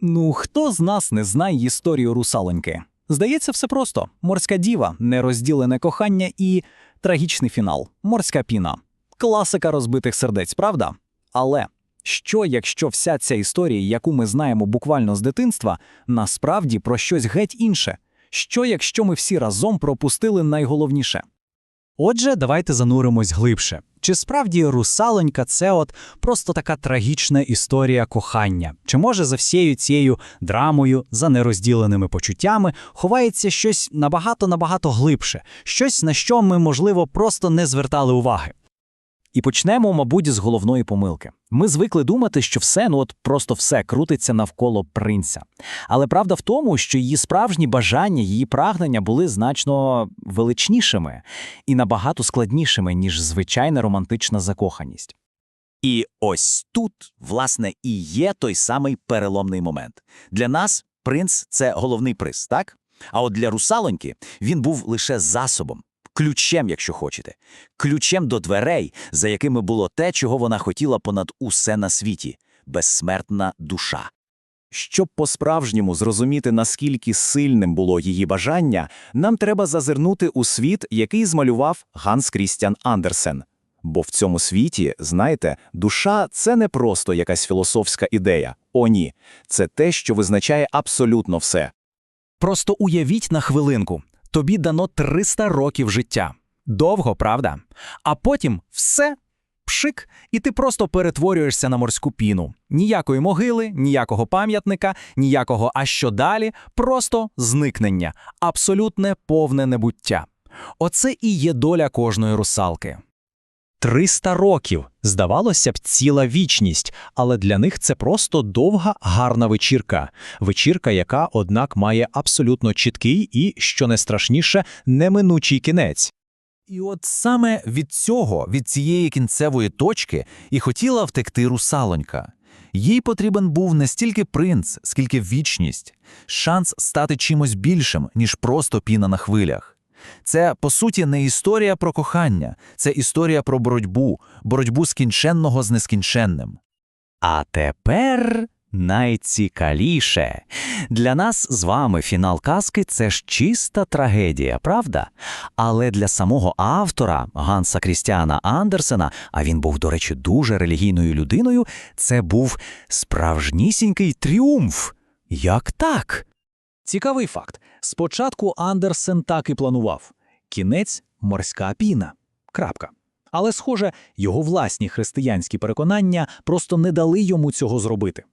Ну, хто з нас не знає історію русалоньки? Здається, все просто: морська діва, нерозділене кохання і трагічний фінал морська піна. Класика розбитих сердець, правда? Але що, якщо вся ця історія, яку ми знаємо буквально з дитинства, насправді про щось геть інше? Що, якщо ми всі разом пропустили найголовніше? Отже, давайте зануримось глибше. Чи справді русалонька це от просто така трагічна історія кохання? Чи може за всією цією драмою, за нерозділеними почуттями ховається щось набагато-набагато глибше, щось на що ми, можливо, просто не звертали уваги? І почнемо, мабуть, з головної помилки. Ми звикли думати, що все, ну от просто все крутиться навколо принца. Але правда в тому, що її справжні бажання, її прагнення були значно величнішими і набагато складнішими, ніж звичайна романтична закоханість. І ось тут, власне, і є той самий переломний момент. Для нас принц це головний приз, так? А от для русалоньки він був лише засобом, ключем, якщо хочете, ключем до дверей, за якими було те, чого вона хотіла понад усе на світі безсмертна душа. Щоб по-справжньому зрозуміти, наскільки сильним було її бажання, нам треба зазирнути у світ, який змалював Ганс Крістіан Андерсен. Бо в цьому світі, знаєте, душа це не просто якась філософська ідея. О, ні, це те, що визначає абсолютно все. Просто уявіть на хвилинку, тобі дано 300 років життя. Довго, правда? А потім все пшик, і ти просто перетворюєшся на морську піну. Ніякої могили, ніякого пам'ятника, ніякого а що далі, просто зникнення, абсолютне повне небуття. Оце і є доля кожної русалки. 300 років, здавалося б, ціла вічність, але для них це просто довга, гарна вечірка. Вечірка, яка, однак, має абсолютно чіткий і, що не страшніше, неминучий кінець. І от саме від цього, від цієї кінцевої точки, і хотіла втекти русалонька. Їй потрібен був не стільки принц, скільки вічність, шанс стати чимось більшим, ніж просто піна на хвилях. Це, по суті, не історія про кохання, це історія про боротьбу, боротьбу скінченного з нескінченним. А тепер найцікавіше. Для нас з вами фінал казки це ж чиста трагедія, правда? Але для самого автора Ганса Крістіана Андерсена, а він був, до речі, дуже релігійною людиною, це був справжнісінький тріумф. Як так? Цікавий факт. Спочатку Андерсен так і планував. Кінець морська піна. Крапка. Але, схоже, його власні християнські переконання просто не дали йому цього зробити.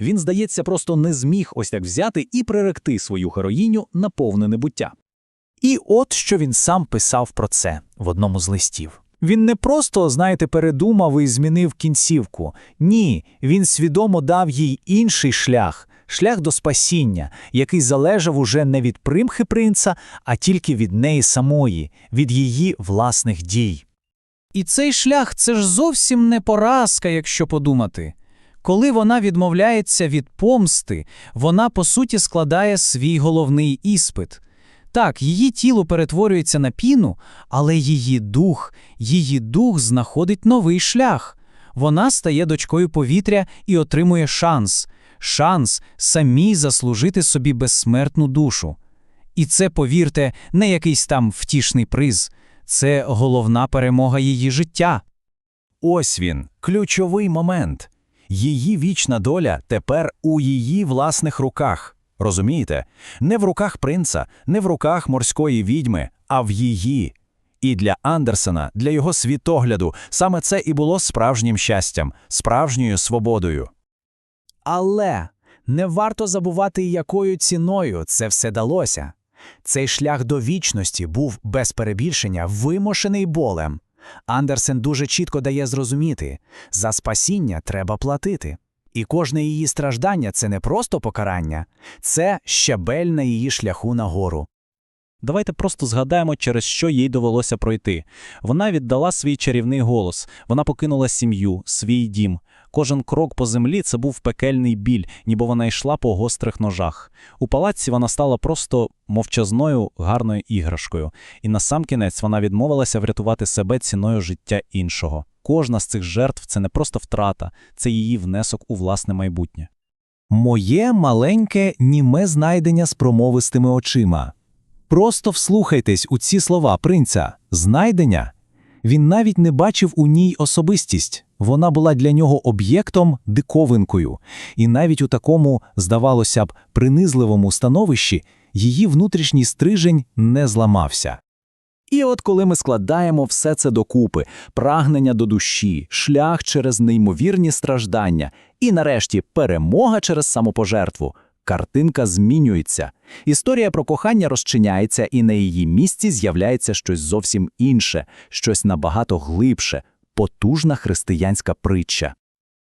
Він, здається, просто не зміг ось так взяти і приректи свою героїню на повне небуття. І от що він сам писав про це в одному з листів. Він не просто, знаєте, передумав і змінив кінцівку. Ні, він свідомо дав їй інший шлях, шлях до спасіння, який залежав уже не від примхи принца, а тільки від неї самої, від її власних дій. І цей шлях це ж зовсім не поразка, якщо подумати. Коли вона відмовляється від помсти, вона по суті складає свій головний іспит. Так, її тіло перетворюється на піну, але її дух, її дух знаходить новий шлях. Вона стає дочкою повітря і отримує шанс, шанс самій заслужити собі безсмертну душу. І це, повірте, не якийсь там втішний приз, це головна перемога її життя. Ось він, ключовий момент. Її вічна доля тепер у її власних руках. Розумієте? Не в руках принца, не в руках морської відьми, а в її. І для Андерсена, для його світогляду, саме це і було справжнім щастям, справжньою свободою. Але не варто забувати, якою ціною це все далося. Цей шлях до вічності був без перебільшення вимушений болем. Андерсен дуже чітко дає зрозуміти, за спасіння треба платити. І кожне її страждання це не просто покарання, це щабель на її шляху нагору. Давайте просто згадаємо, через що їй довелося пройти. Вона віддала свій чарівний голос, вона покинула сім'ю, свій дім. Кожен крок по землі це був пекельний біль, ніби вона йшла по гострих ножах. У палаці вона стала просто мовчазною гарною іграшкою, і насамкінець вона відмовилася врятувати себе ціною життя іншого. Кожна з цих жертв це не просто втрата, це її внесок у власне майбутнє. Моє маленьке німе знайдення з промовистими очима. Просто вслухайтесь у ці слова принця знайдення. Він навіть не бачив у ній особистість. Вона була для нього об'єктом, диковинкою, і навіть у такому, здавалося б, принизливому становищі її внутрішній стрижень не зламався. І от коли ми складаємо все це докупи, прагнення до душі, шлях через неймовірні страждання і, нарешті, перемога через самопожертву, картинка змінюється. Історія про кохання розчиняється, і на її місці з'являється щось зовсім інше, щось набагато глибше, потужна християнська притча.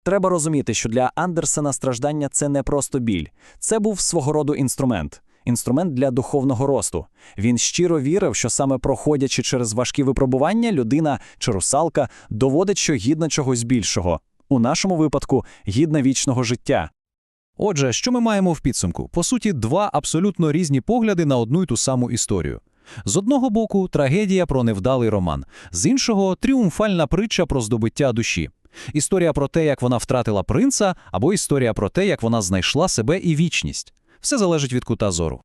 Треба розуміти, що для Андерсена страждання це не просто біль, це був свого роду інструмент. Інструмент для духовного росту. Він щиро вірив, що саме проходячи через важкі випробування, людина чи русалка доводить, що гідна чогось більшого. У нашому випадку гідна вічного життя. Отже, що ми маємо в підсумку? По суті, два абсолютно різні погляди на одну й ту саму історію. З одного боку, трагедія про невдалий роман, з іншого тріумфальна притча про здобуття душі. Історія про те, як вона втратила принца, або історія про те, як вона знайшла себе і вічність. Все залежить від кута зору.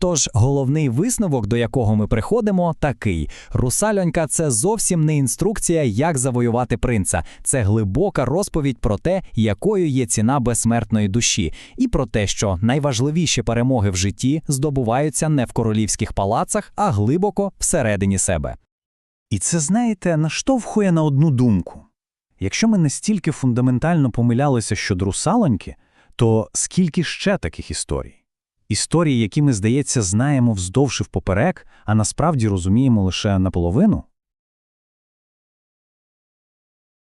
Тож головний висновок, до якого ми приходимо, такий: русальонька це зовсім не інструкція, як завоювати принца. Це глибока розповідь про те, якою є ціна безсмертної душі, і про те, що найважливіші перемоги в житті здобуваються не в королівських палацах, а глибоко всередині себе. І це, знаєте, наштовхує на одну думку. Якщо ми настільки фундаментально помилялися щодо русалоньки, то скільки ще таких історій? Історії, які ми, здається, знаємо вздовж і впоперек, а насправді розуміємо лише наполовину?